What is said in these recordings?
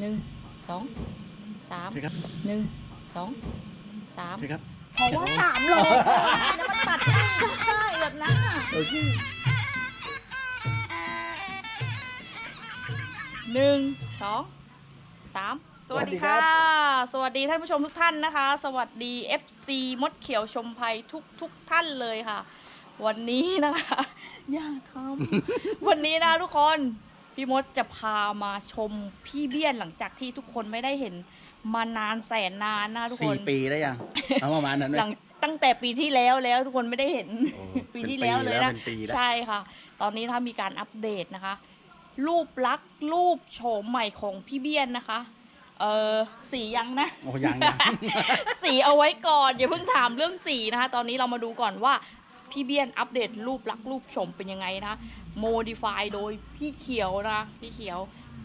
หนึ่งสองสามใช่ครับหนึ่งสองสามใช่ครับ เพราะว่าสามโลแล้วมันตัดไม่ได้แบบนั้นอะโอเคหนึ่งสองสามสวัสดีค่ะ สวัสดีท่านผู้ชมทุกท่านนะคะ สวัสดี FC มดเขียวชมภัยทุกทุกท่านเลยค่ะ วันนี้นะคะ อย่าทำวันนี้นะทุกคน พี่มดจะพามาชมพี่เบี้ยนหลังจากที่ทุกคนไม่ได้เห็นมานานแสนนานนะทุกคสี่น ปีได้ยัง เอาประมาณนั้นไหม หลังตั้งแต่ปีที่แล้วแล้วทุกคนไม่ได้เห็นโอ้ปีที่แล้วเลยนะเป็นปีแล้ว ใช่ค่ะ ตอนนี้ถ้ามีการอัปเดตนะคะ รูปลักษณ์รูปโฉมใหม่ของพี่เบี้ยนนะคะ เออสียังนะ โอ้ยังยัง สีเอาไว้ก่อน อย่าเพิ่งถามเรื่องสีนะคะ ตอนนี้เรามาดูก่อนว่าพี่เบี้ยนอัปเดตรูปลักษณ์รูปโฉมเป็นยังไงนะคะ โมดิฟายโดยพี่เขียวนะ พี่เขียว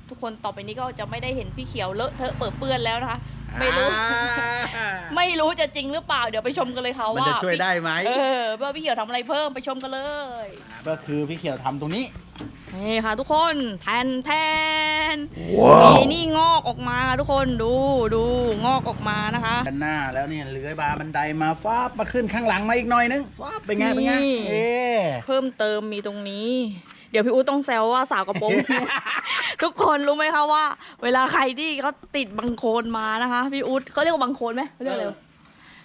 ทุกคนต่อไปนี้ก็จะไม่ได้เห็นพี่เขียวเลอะเทอะเปิดเปื้อนแล้วนะคะ ไม่รู้อ่าไม่รู้จะจริงหรือเปล่า เดี๋ยวไปชมกันเลยค่ะมันว่าจะช่วยได้ไหมเออว่าพี่เขียวทำอะไรเพิ่มไปชมกันเลย ก็คือพี่เขียวทำตรงนี้ นี่ค่ะทุกคนแทนแทนมีนี่งอกออกมาทุกคนดูดูงอกออกมานะคะ ด้านหน้าแล้วเนี่ยเลื้อยบาบันไดมาฟ้าบมาขึ้นข้างหลังมาอีกหน่อยนึงฟ้าบเป็นไงเป็นไงนี่ เอ๊ะเพิ่มเติมมีตรงนี้ เดี๋ยวพี่อู๋ต้องแซวว่าสาวกระโปรงเทียนทุกคนรู้ไหมคะว่า เวลาใครที่เขาติดบังโคลนมานะคะ พี่อู๋เขาเรียกว่าบังโคลนไหมเขาเรียกอะไรวะ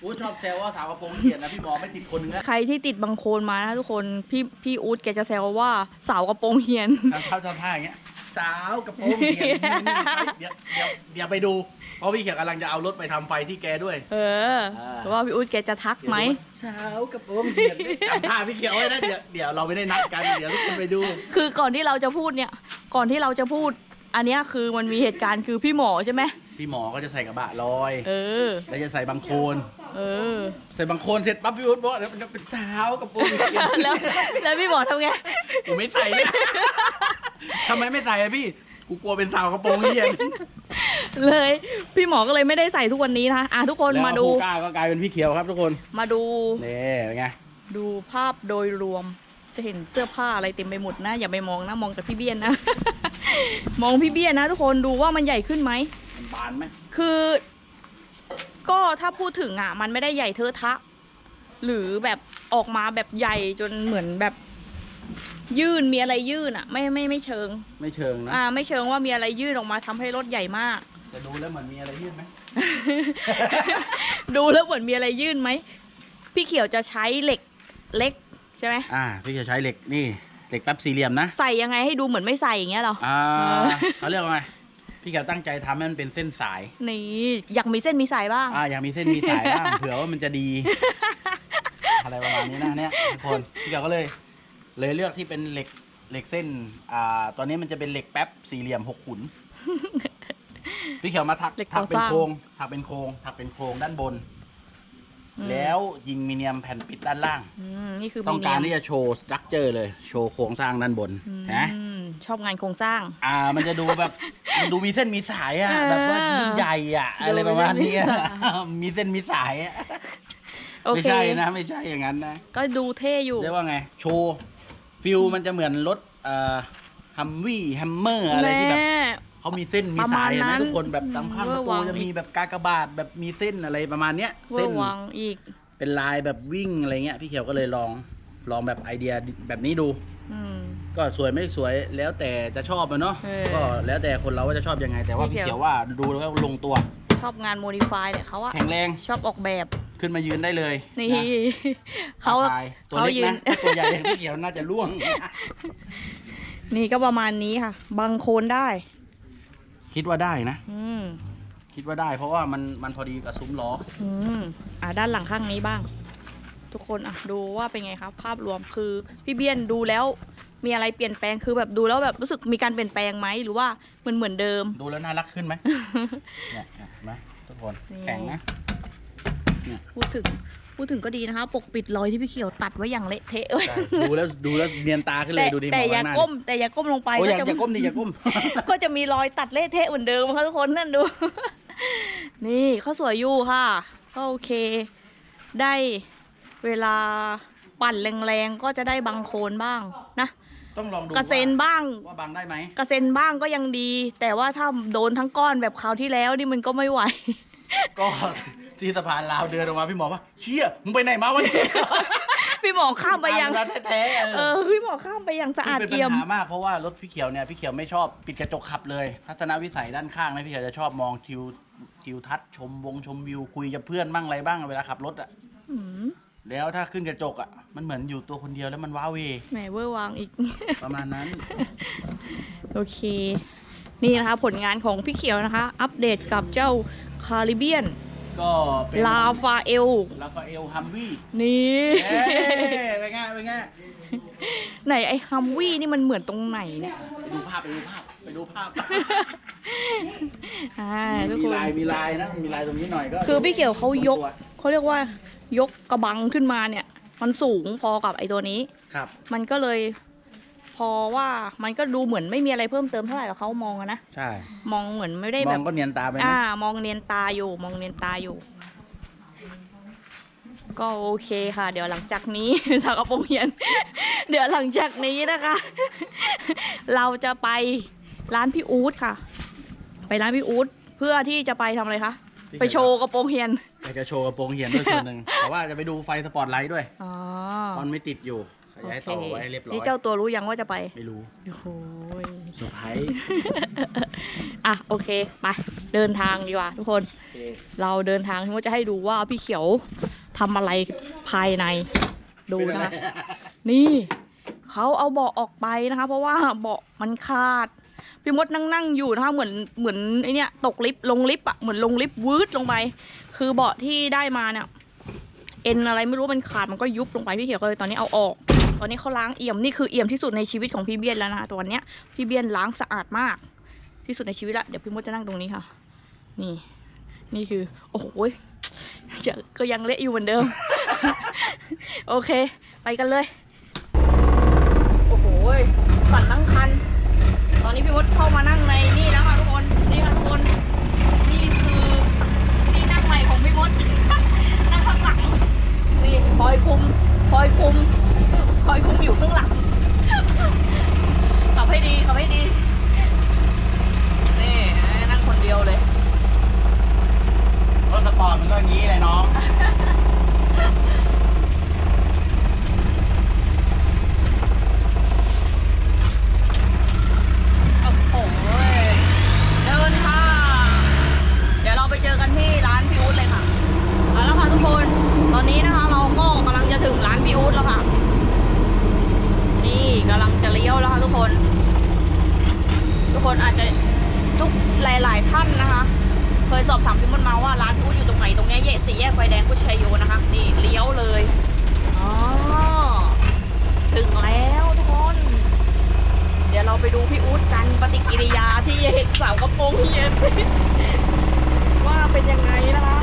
อู้ชอบแซวว่าสาวกระโปรงเขียนนะพี่หมอไม่ติดคนนึงแล้วใครที่ติดบังโคลนมานะคะทุกคนพี่พี่อู๊ดแกจะแซวว่าสาวกระโปรงเฮียน ทำเท่าทำท่าอย่างเงี้ย สาวกระโปรงเขียนนี่นี่เดี๋ยวเดี๋ยวเดี๋ยวไปดู เพราะพี่เขียวกำลังจะเอารถไปทำไฟที่แกด้วย เอออ่าว่าพี่อู๊ดแกจะทักไหม สาวกระโปรงเขียนทำท่าพี่เขียวไว้นะเดี๋ยวเดี๋ยวเราไม่ได้นัดกันเดี๋ยวทุกคนไปดู คือก่อนที่เราจะพูดเนี่ย ก่อนที่เราจะพูด อันเนี้ยคือมันมีเหตุการณ์คือพี่หมอใช่ไหมพี่หมอก็จะใส่กระบะลอย เออ แล้วจะใส่บางโคลน เออ ใส่บางโคลนเสร็จปั๊บพี่วุฒิบอกว่าเดี๋ยวมันจะเป็นสาวกระโปรงเขียนแล้วแล้วพี่หมอทำไง กูไม่ใส่เลยทำไมไม่ใส่อะพี่ กูกลัวเป็นสาวกระโปรงเขียนเลย พี่หมอก็เลยไม่ได้ใส่ทุกวันนี้นะคะอะทุกคนแล้วมาดูผู้กล้าก็กลายเป็นพี่เขียวครับทุกคน มาดู นี่เป็นไง ดูภาพโดยรวม จะเห็นเสื้อผ้าอะไรเต็มไปหมดนะ อย่าไปมองนะ มองแต่พี่เบี้ยนนะ มองพี่เบี้ยนนะ ทุกคนดูว่ามันใหญ่ขึ้นไหม มันบานไหมคือ ก็ถ้าพูดถึงอะ มันไม่ได้ใหญ่เทอะทะ หรือแบบออกมาแบบใหญ่จนเหมือนแบบ ยื่นมีอะไรยื่นอะ ไม่ไม่ไม่เชิง ไม่เชิงนะอ่า ไม่เชิงว่ามีอะไรยื่นออกมาทำให้รถใหญ่มาก แต่ดูแล้วเหมือนมีอะไรยื่นไหมดูแล้วเหมือนมีอะไรยื่นไหมพี่เขียวจะใช้เหล็กเล็กใช่ไหมอ่าพี่จะใช้เหล็กนี่เหล็กแป๊บสี่เหลี่ยมนะใส่ยังไงให้ดูเหมือนไม่ใส่อย่างเงี้ยเหรอ อ่าเออเขาเรียกว่าไง พี่เขียวตั้งใจทำให้มันเป็นเส้นสาย นี่อยากมีเส้นมีสายบ้าง อ่าอยากมีเส้นมีสายบ้าง เผื่อว่ามันจะดี อะไรประมาณนี้นะเนี่ยทุกคนพี่เขียวก็เลย เลยเลือกที่เป็นเหล็กเหล็กเส้น อ่า ตอนนี้มันจะเป็นเหล็กแป๊บสี่เหลี่ยมหกขุน พี่เขียวมาถักเหล็กถักเป็นก่อสร้าง โครงถักเป็นโครงถักเป็นโครงด้านบนอืมแล้วยิงมีเนียมแผ่นปิดด้านล่าง อืมนี่คือต้องการมีที่เนียมจะโชว์สตรัคเจอร์เลย โชว์โครงสร้างด้านบนอืมนะ ชอบงานโครงสร้าง อ่า มันจะดูแบบ มันดูมีเส้นมีสายอะเออแบบว่ายิ่งใหญ่อะดูอะไรประมาณนี้อะมีเส้นมีสายมีเส้นมีสายอะโอไม่เคใช่นะ ไม่ใช่อย่างนั้นนะก็ดูเท่อยู่ เรียกว่าไง โชว์ฟิลมันจะเหมือนรถเอ่อฮัมวี่แฮมเมอร์อะไรที่แบบแม่เขามีเส้นมีประมาสาณยนั้นะนทุกคนแบบตามข้างประเวอร์วัตูงจะมีแบบกากบาทแบบมีเส้นอะไรประมาณเนี้ยเวอเส้น ร์วังอีกเป็นลายแบบวิ่งอะไรเงี้ย พี่เขียวก็เลยลองลองแบบไอเดียแบบนี้ดู อืม ก็สวยไม่สวยแล้วแต่จะชอบอะเนาะเออก็แล้วแต่คนเราว่าจะชอบยังไง แต่ว่าพี่พี่เขียว เขียวว่าดูแล้วลงตัว ชอบงานโมดิฟายเนี่ยเขาอะแข็งแรงชอบออกแบบขึ้นมายืนได้เลยนี่ะเขาท้ทยตัวเขาเล็กยืนนะถ้าตัวใหญ่อย่างพี่เขียวน่าจะล่วง นี่ก็ประมาณนี้ค่ะบังโคนได้ คิดว่าได้นะ อืมคิดว่าได้ เพราะว่ามันมันพอดีกับซุ้มล้อ อืมอ่าด้านหลังข้างนี้บ้าง ทุกคนอะดูว่าเป็นไงครับ ภาพรวมคือ พี่เบี้ยนดูแล้ว มีอะไรเปลี่ยนแปลงคือแบบดูแล้วแบบรู้สึกมีการเปลี่ยนแปลงไหมหรือว่าเหมือนเหมือนเดิม ดูแล้วน่ารักขึ้นไหม เนี่ยเห็นไหมทุกคนนี่ แข็งนะ พูดถึงพูดถึงก็ดีนะคะ ปกปิดรอยที่พี่เขียวตัดไว้อย่างเละเทะใช่ดูแล้วดูแล้วเนียนตาขึ้นเลแต่ยดูดิแต่มองอย่าข้างหน้าก้ม แต่อย่าก้มลงไปโอ้ยก็อย่าจะอย่าก้มดิอย่าก้ม ก็จะมีรอยตัดเละเทะเหมือนเดิมค่ะทุกคนนั่นดู นี่เขาสวยอยู่ค่ะก็โอเค ได้เวลาปั่นแรงๆก็จะได้บางโคนบ้างนะ ต้องลองดูกระเซ็นบ้าง ว่าบังได้ไหมกระเซ็นบ้างก็ยังดี แต่ว่าถ้าโดนทั้งก้อนแบบคราวที่แล้วนี่มันก็ไม่ไหว ก็ที่สะพานลาวเดินออกมาพี่หมอว่าเชี่ยมึงไปไหนมาวะเนี่ยพี่หมอข้ามไปยังตร้านแท้ๆเออพี่หมอข้ามไปยังสะอาดเป็นปัเอี่ยญมหามากเพราะว่ารถพี่เขียวเนี่ยพี่เขียวไม่ชอบปิดกระจกขับเลย ทัศนวิสัยด้านข้างนะพี่เขียวจะชอบมองทิวทิวทัศน์ชมวงชมวิวคุยกับเพื่อนบ้างอะไรบ้างเวลาขับรถอะอืม แล้วถ้าขึ้นกระจกอะมันเหมือนอยู่ตัวคนเดียวแล้วมันว้าเหวแหมเวอร์วางอีก ประมาณนั้น โอเค นี่นะคะ ผลงานของพี่เขียวนะคะ อัปเดตกับเจ้าคาริเบียน ก็เป็นลาฟาเอล ลาฟาเอลฮัมวี่นี่ เอ้ยเป็นไงเป็นไงไหนไอ้ฮัมวี่นี่มันเหมือนตรงไหนเนี่ยไปดูภาพไปดูภาพไปดูภาพ อ่าทุกมีคน ลายมีลายนะ มีลายตรงนี้หน่อยก็คือพี่เขียวเขายกตัวเขาเรียกว่า ยกกระบังขึ้นมาเนี่ย มันสูงพอกับไอ้ตัวนี้ ครับ มันก็เลยพอว่ามันก็ดูเหมือนไม่มีอะไรเพิ่มเติมเท่าไหร่หรอกเขามองอะนะใช่มองเหมือนไม่ได้มแบอบ งก็เนียนตาไปไหมอ่ามองเนียนตาอยู่ มองเนียนตาอยู่ ก็โอเคค่ะ เดี๋ยวหลังจากนี้ สาวกระโปรงเฮียน เดี๋ยวหลังจากนี้นะคะ เราจะไปร้านพี่อู๊ดค่ะ ไปร้านพี่อู๊ดเพื่อที่จะไปทำอะไรคะ ไปโชว์กระโปรงเฮียน อยากจะโชว์กระโปรงเหียนด้วยส่วนหนึ่ง แต่ว่าจะไปดูไฟสปอตไลท์ด้วย อ๋อตอนไม่ติดอยู่ขโอยายเคต่อไว้ให้เรียบร้อย นี่เจ้าตัวรู้ยังว่าจะไป ไม่รู้โอ้โหย เซอร์ไพรส์อะ โอเค ไป เดินทางดีกว่าทุกคน โอเคเราเดินทางที่ว่าจะให้ดูว่าพี่เขียวทำอะไรภายใน ดูนะคะ นี่ เขาเอาเบาะออกไปนะคะ เพราะว่าเบาะมันขาด พี่มดนั่งนั่งอยู่นะคะเหมือนเหมือนไอเนี้ยตกลิฟต์ลงลิฟต์อะเหมือนลงลิฟต์วืดลงไป คือเบาะที่ได้มาเนี่ยเอ็นอะไรไม่รู้มันขาดมันก็ยุบลงไปพี่เขียวก็เลยตอนนี้เอาออก ตอนนี้เขาล้างเอี่ยมนี่คือเอี่ยมที่สุดในชีวิตของพี่เบี้ยนแล้วนะคะตัวเนี้ยพี่เบี้ยนล้างสะอาดมาก ที่สุดในชีวิตละเดี๋ยวพี่มดจะนั่งตรงนี้ค่ะ นี่ นี่คือ โอ้โหจะก็ยังเละอยู่เหมือนเดิม โอเค ไปกันเลย โอ้โหยสั่นทั้ง อนนี้พี่มดเข้ามานั่งในนี่แล้วค่ะทุกคน นี่ค่ะทุกคน นี่คือที่นั่งใหม่ของพี่มดนั่งข้างหลัง นี่คอยคุมคอยคุมคอยคุมอยู่ข้างหลังขับให้ดีขับให้ดี นี่นั่งคนเดียวเลย รถสปอร์ตมันก็อย่างนี้เลยน้อง โอ้โหเดินค่ะ เดี๋ยวเราไปเจอกันที่ร้านพี่อู๊ดเลยค่ะเอาละค่ะทุกคน ตอนนี้นะคะเราก็กำลังจะถึงร้านพี่อู๊ดแล้วค่ะ นี่กำลังจะเลี้ยวแล้วค่ะทุกคน ทุกคนอาจจะทุกหลาย ๆ ท่านนะคะ เคยสอบถามพี่มดมาว่าร้านพี่อู๊ดอยู่ตรงไหนตรงเนี้ยแยกสี่แยกไฟแดงพุทธชัยโยนะคะ นี่เลี้ยวเลย อ๋อ ถึงแล้วทุกคน เดี๋ยวเราไปดูพี่อู๊ดกันปฏิกิริยาที่เสาวกระโปรงเฮียนว่าเป็นยังไงนะคะ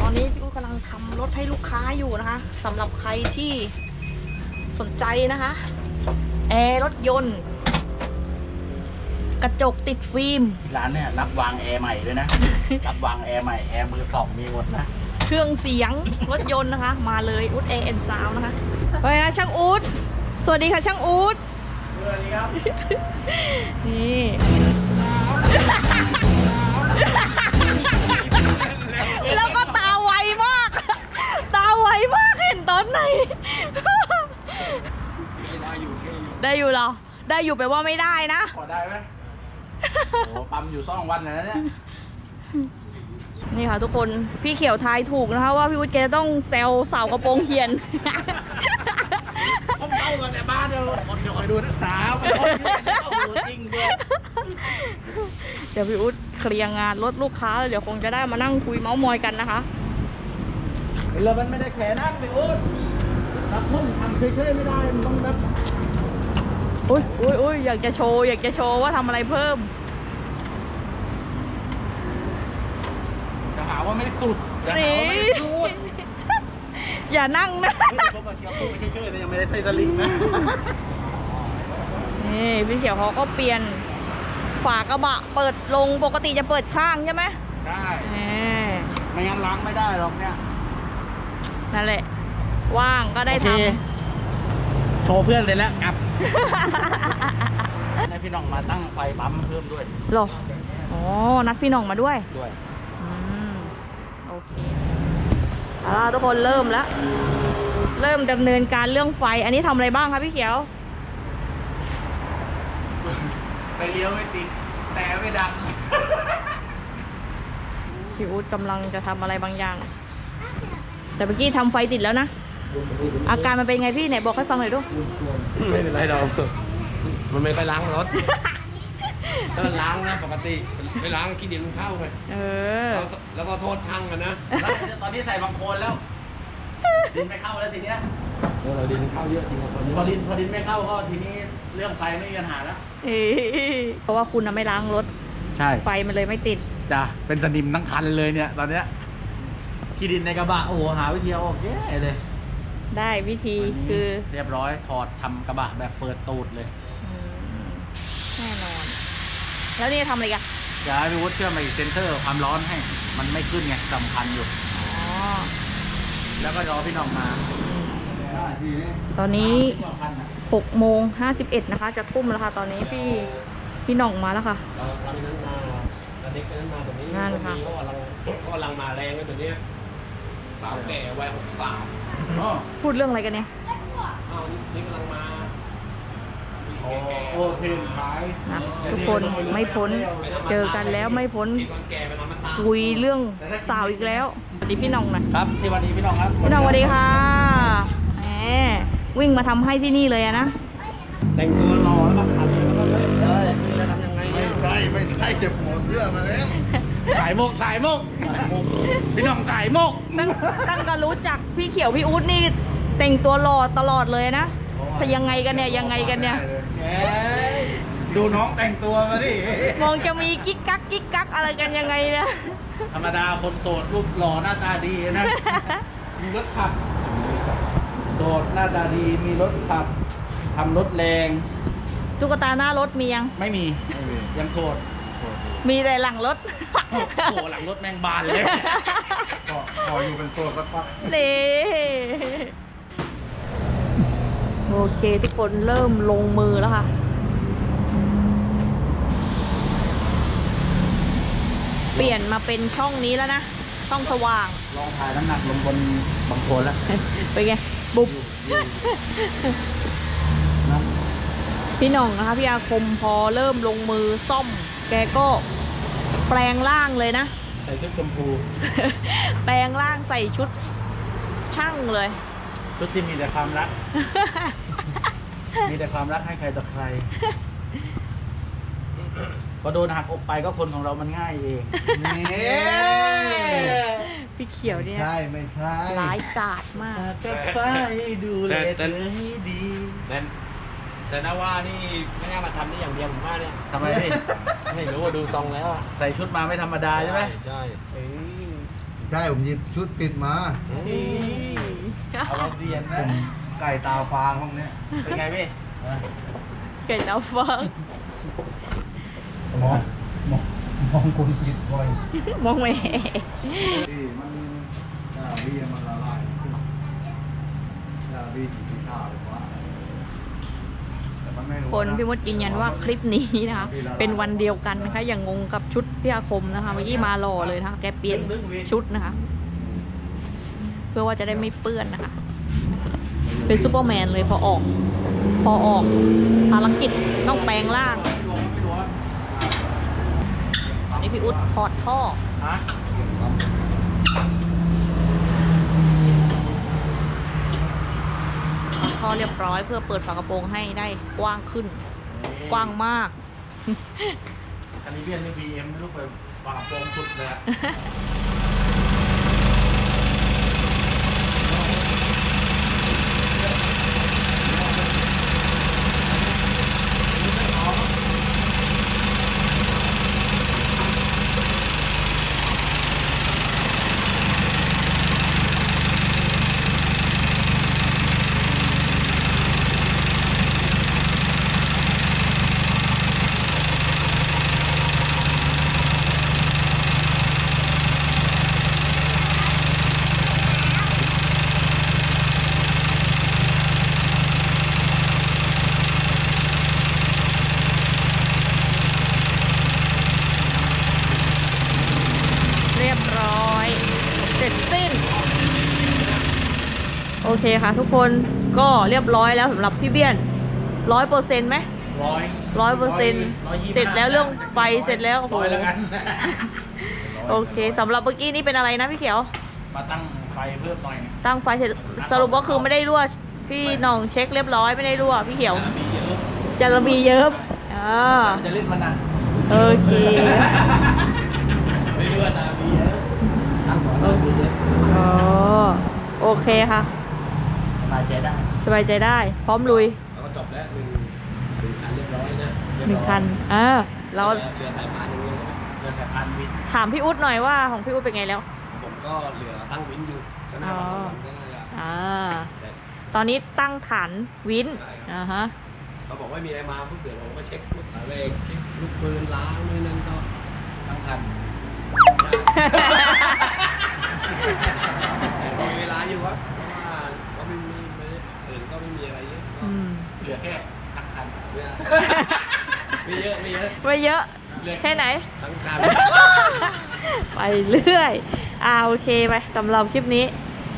ตอนนี้พี่อู๊ดกำลังทำรถให้ลูกค้าอยู่นะคะสำหรับใครที่สนใจนะคะแอร์รถยนต์ กระจกติดฟิล์มที่ร้านเนี่ยรับวางแอร์ใหม่ด้วยนะ รับวางแอร์ใหม่แอร์มือสองมีหมดนะ เครื่องเสียง รถยนต์นะคะ มาเลยอู๊ดแอร์แอนซาวนะคะไปนะช่างอู๊ดสวัสดีค่ะช่างอู๊ดสวัสดีครับ นี่แล้วก็ตาไวมาก ตาไวมากเห็นตอนไหน ได้อยู่ได้อยู่ได้อยู่เหรอ ได้อยู่แปลว่าไม่ได้นะ พอได้ไหมโอ้ปั๊มอยู่ซ่องวันเลยนะเนี่ย นี่ค่ะทุกคน พี่เขียวทายถูกนะคะว่าพี่วุฒิแกจะต้องแซวสาวกระโปรงเฮียนผ มเข้ามาแต่บ้านเดียวคนเดียวคอยดูนักสาวมันคนเดียวโอ้โหจริงด้วยเดี๋ยวพี่อุ๊ดเคลียร์งานรถลูกค้าแล้วเดี๋ยวคงจะได้มานั่งคุยเมาส์มอยกันนะคะเรามันไม่ได้แค่นั่งไปโอ๊ตรับพุ่งทำเฉยๆไม่ได้มันต้องรับอุ้ยอุ้ยอุ้ยอยากจะโชว์อยากจะโชว์ว่าทำอะไรเพิ่มจะหาว่าไม่ได้สุดจะหาว่าไม่ได้รูด อย่านั่งนะเฮ้ยผมมาเชียร์พุ่งไปเฉยๆแต่ยังไม่ได้ใส่สลิงนะนี่พี่เขียวเขาก็เปลี่ยนฝากระบะเปิดลงปกติจะเปิดข้างใช่ไหมได้แหมไม่งั้นล้างไม่ได้หรอกเนี่ยนั่นแหละ ว่างก็ได้โอทเคโชว์เพื่อนเลยแล้วกลับให้พี่น้องมาตั้งไฟปั๊มเพิ่มด้วยเหรอ อ๋อ นัดพี่หน้องมาด้วยด้วย อืม โอเค เอาล่ะทุกคนเริ่มแล้ว เริ่มดำเนินการเรื่องไฟ อันนี้ทำอะไรบ้างคะพี่เขียว ไปเลี้ยวไม่ติดแต่ไม่ดัง พี่อู๊ดกำลังจะทำอะไรบางอย่าง แต่เมื่อกี้ทำไฟติดแล้วนะ อาการมันเป็นไงพี่ไหนบอกให้ฟังหน่อยดู ไม่เป็นไรดอกมันไม่ค่อยล้างรถถ้ามันล้างนะปกติ ไม่ล้างขี้ดินมันเข้าไปเออ แล้วแล้วก็โทษช่างกันนะตอนนี้ใส่บางโคลนแล้ว ดินไม่เข้าแล้วทีเนี้ยเออเราดินเข้าเยอะจริงครับตอนนี้พอดินพอดินไม่เข้าก็ทีนี้เรื่องไฟไม่มีปัญหาแล้วเอ้ยเพราะว่าคุณน่ะไม่ล้างรถใช่ไฟมันเลยไม่ติด จ้ะเป็นสนิมทั้งคันเลยเนี่ย ตอนเนี้ยขี้ดินในกระบะโอ้โหหาวิธีเอาออกแย่เลยได้วิธีคือเรียบร้อยถอดทำกระบะแบบเปิดตูดเลยอืมแน่นอน แล้วนี่ทำอะไรกัน จะให้พี่วุฒิเชื่อมไปเซนเซอร์ความร้อนให้ มันไม่ขึ้นไงสำคัญอยู่ อ๋อ แล้วก็รอพี่น้องมาตอนนี้สิบกว่าคันน่ะ6โมง51นะคะ จะทุ่มแล้วค่ะ ตอนนี้พี่พี่หน่องมาแล้วค่ะเราเรานั้นมาเราเด็กนั้นมาตัวนี้นั่นค่ะก็กำลังก็กำลังมาแรงเลยตัวเนี้ยสาวแก่วัยหกสามอ๋อพูดเรื่องอะไรกันเนี่ยอ้าวนี่นี่กำลังมาโอ้โอเคขาย นะทุกคนไม่พ้นเจอกันแล้วไม่พ้นที่คนแก่ไปนอนมาตามคุยเรื่องสาวอีกแล้วสวัสดีพี่หน่องนะครับที่วันนี้พี่น้องครับพี่หน่องสวัสดีค่ะแหมวิ่งมาทำให้ที่นี่เลยอะนะแต่งตัวรอแล้วมาทำแล้วก็เลยเออจะทำยังไงไม่เนี่ยใช่ไม่ใช่เก็บหมดเสื้อมาแล้วสายโมกสายโมกพี่น้องสายโมกตั้งตั้งแต่รู้จักพี่เขียวพี่อู๊ดนี่แต่งตัวหล่อตลอดเลยนะแต่ยังไงกันเนี่ยยังไงกันเนี่ยเอ้ย ดูน้องแต่งตัวมาดิ มองจะมีกิ๊กกักกิ๊กกักอะไรกันยังไงเนี่ยธรรมดาคนโสดรูปหล่อหน้าตาดีนะ มีรถขับ โสดหน้าตาดีมีรถขับทำรถแรง ตุ๊กตาหน้ารถมียัง ไม่มี ยังโสดมีแต่หลังรถ โอ้โหหลังรถแมงบานเลย ก็พออยู่เป็นโซนสักพัก เล่ โอเคทุกคนเริ่มลงมือแล้วค่ะเปลี่ยนมาเป็นช่องนี้แล้วนะ ช่องสว่าง ลองถ่ายน้ำหนักลงบนบางโคลนแล้ว เป็นไง บุบนะพี่หน่องนะคะ พี่อาคมพอเริ่มลงมือซ่อม แกก็แปลงร่างเลยนะ ใส่ชุดชมพู แปลงร่างใส่ชุดช่างเลย ชุดที่มีแต่ความรัก มีแต่ความรักให้ใครต่อใคร พอโดนหักอกไปก็คนของเรามันง่ายเอง นี่พี่เขียวเนี่ยใช่ไม่ใช่ร้ายกาจมากก็ไปดูแลเธอให้ดีแต่แต่นะว่านี่ไม่น่ามาทำได้อย่างเดียวผมว่าเนี่ยทำไมพี่ไม่รู้ว่าดูทรงแล้วอะใส่ชุดมาไม่ธรรมดาใช่ไหมใช่เอ้ยใช่ผมหยิบชุดปิดมาเอาเราเรียนผนะม ไก่ตาฟางพวกเนี้ยเป็นไงพี่เก่งแล้วฟัง มองมองมองคนผิดบ่อยมองไม่ที่มันยาบีมันละลายขึ้นยาบีสีขาวหรือว่าแต่มันไม่รู้คนพี่มดยืนยันว่าคลิปนี้นะคะ เป็นวันเดียวกันนะคะ อย่างงงกับชุดพี่อาคมนะคะเมื่อกี้มาหล่อเลยนะคะ แกเปลี่ยนชุดนะคะ เพื่อว่าจะได้ไม่เปื้อนนะคะ เป็นซูเปอร์แมนเลยพอออก พอออกภารกิจต้องแปลงร่างไม่รู้ไม่รู้ว่านี่พี่อุ๊ดถอดท่อฮะท่อเรียบร้อยเพื่อเปิดฝากระโปรงให้ได้กว้างขึ้น กว้างมากคาริเบียนนี่บีเอ็มไม่รู้ไปวางโปรงสุดเลย คค่ะ ทุกคนก็เรียบร้อยแล้วสำหรับพี่เบี้ยนร้อยเปอร์เซ็นต์ไหมร้อยร้อยเปอร์เซ็นต์ร้อยยี่สิบเสร็จแล้วเรื่องไฟเสร็จแล้วโอ้โหร้อยแล้วกัน โอเคสำหรับเมื่อกี้นี่เป็นอะไรนะพี่เขียว มาตั้งไฟเพิ่มหน่อยตั้งไฟเสร็จสรุปก็คือไม่ได้รั่วพี่หน้องเช็คเรียบร้อยไม่ได้รั่วพี่เขียวมีเยอะจะระบีเยิบอ่าจะเล่นมันนะโอเค ไม่รู้ว่าจะมีเยอะช่างบอกว่ามีเยอะ อ๋อ โอเคค่ะส บายใจได้สบายใจได้ พร้อมลุยเราก็จบแล้วหนึ่งหนึ่งคันเรียบร้อยนะเรียบหนึ่งร้อยคันอ่าเราเหลือเหลือสายพานอย่างเดียวนะเจอสายพันธุ์วิทย์ถามพี่อุ๊ดหน่อยว่าของพี่อุ๊ดเป็นไงแล้ว ผมก็เหลือตั้งวินอยู่ก็น่าจะวันก็น่าจะอ่า เสร็จตอนนี้ตั้งฐานวินใช่ครับอ่าฮะ เขาบอกว่ามีอะไรมาปุ๊บเดี๋ยวผมก็เช็คลูกสายเหล็กเช็คลูกปืนล้างนี่นั่นก็ทั้งคันได้แต่มีเวลาอยู่ครับ อแค่ทั้งคันเวลาไม่เยอะไม่เยอะไม่เยอะเหลือแค่ไหน ทั้งคันไปเรื่อย อ่าโอเคไปสำหรับคลิปนี้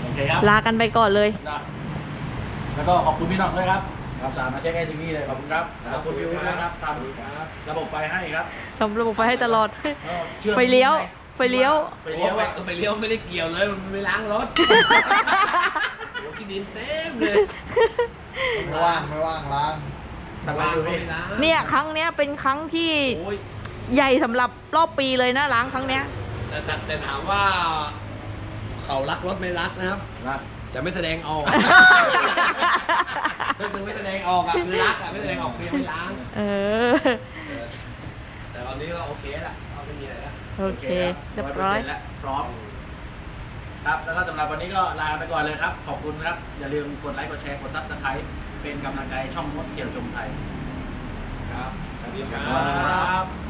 โอเคครับลากันไปก่อนเลย นะแล้วก็ขอบคุณพี่น้องด้วยครับครับสามมาเช็คให้ถึงนี่เลยขอบคุณครับขอบคุณพี่อุ้ยนะครับทครับำระบบไฟให้ครับสำหรับไฟให้ตลอดก็ชื่อไฟเลี้ยว ไฟเลี้ยวไฟเลี้ยวโอ้อะไปไปเลี้ยวไม่ได้เกี่ยวเลย มันไม่ล้างรถ โอ้ขี้ดินเต็มเลย ไม่ว่างไม่ว่างล้างทำไมล้างดูก็พี่ไม่ล้างเนี่ยครั้งเนี้ยเป็นครั้งที่โอ้ยใหญ่สำหรับรอบปีเลยนะล้างครั้งเนี้ย แต่แต่แต่ถามว่า เขารักรถไม่รักนะครับ รักแต่ไม่แสดงออกก็คือไม่แสดงออกอะคือรักอะไม่แสดงออกคือยังไม่ล้าง เออเออแต่ตอนนี้ก็โอเคละก็ไม่มีอะไรละโอเคเรียบร้อย 100%แล้วพร้อม ครับ แล้วก็สำหรับวันนี้ก็ลาไปก่อนเลยครับ ขอบคุณครับ อย่าลืมกดไลค์กดแชร์กดซับสไครต์เป็นกำลังใจให้ช่องมดเกี่ยวชมไทยครับ สวัสดีคสรัวัสดีบครับ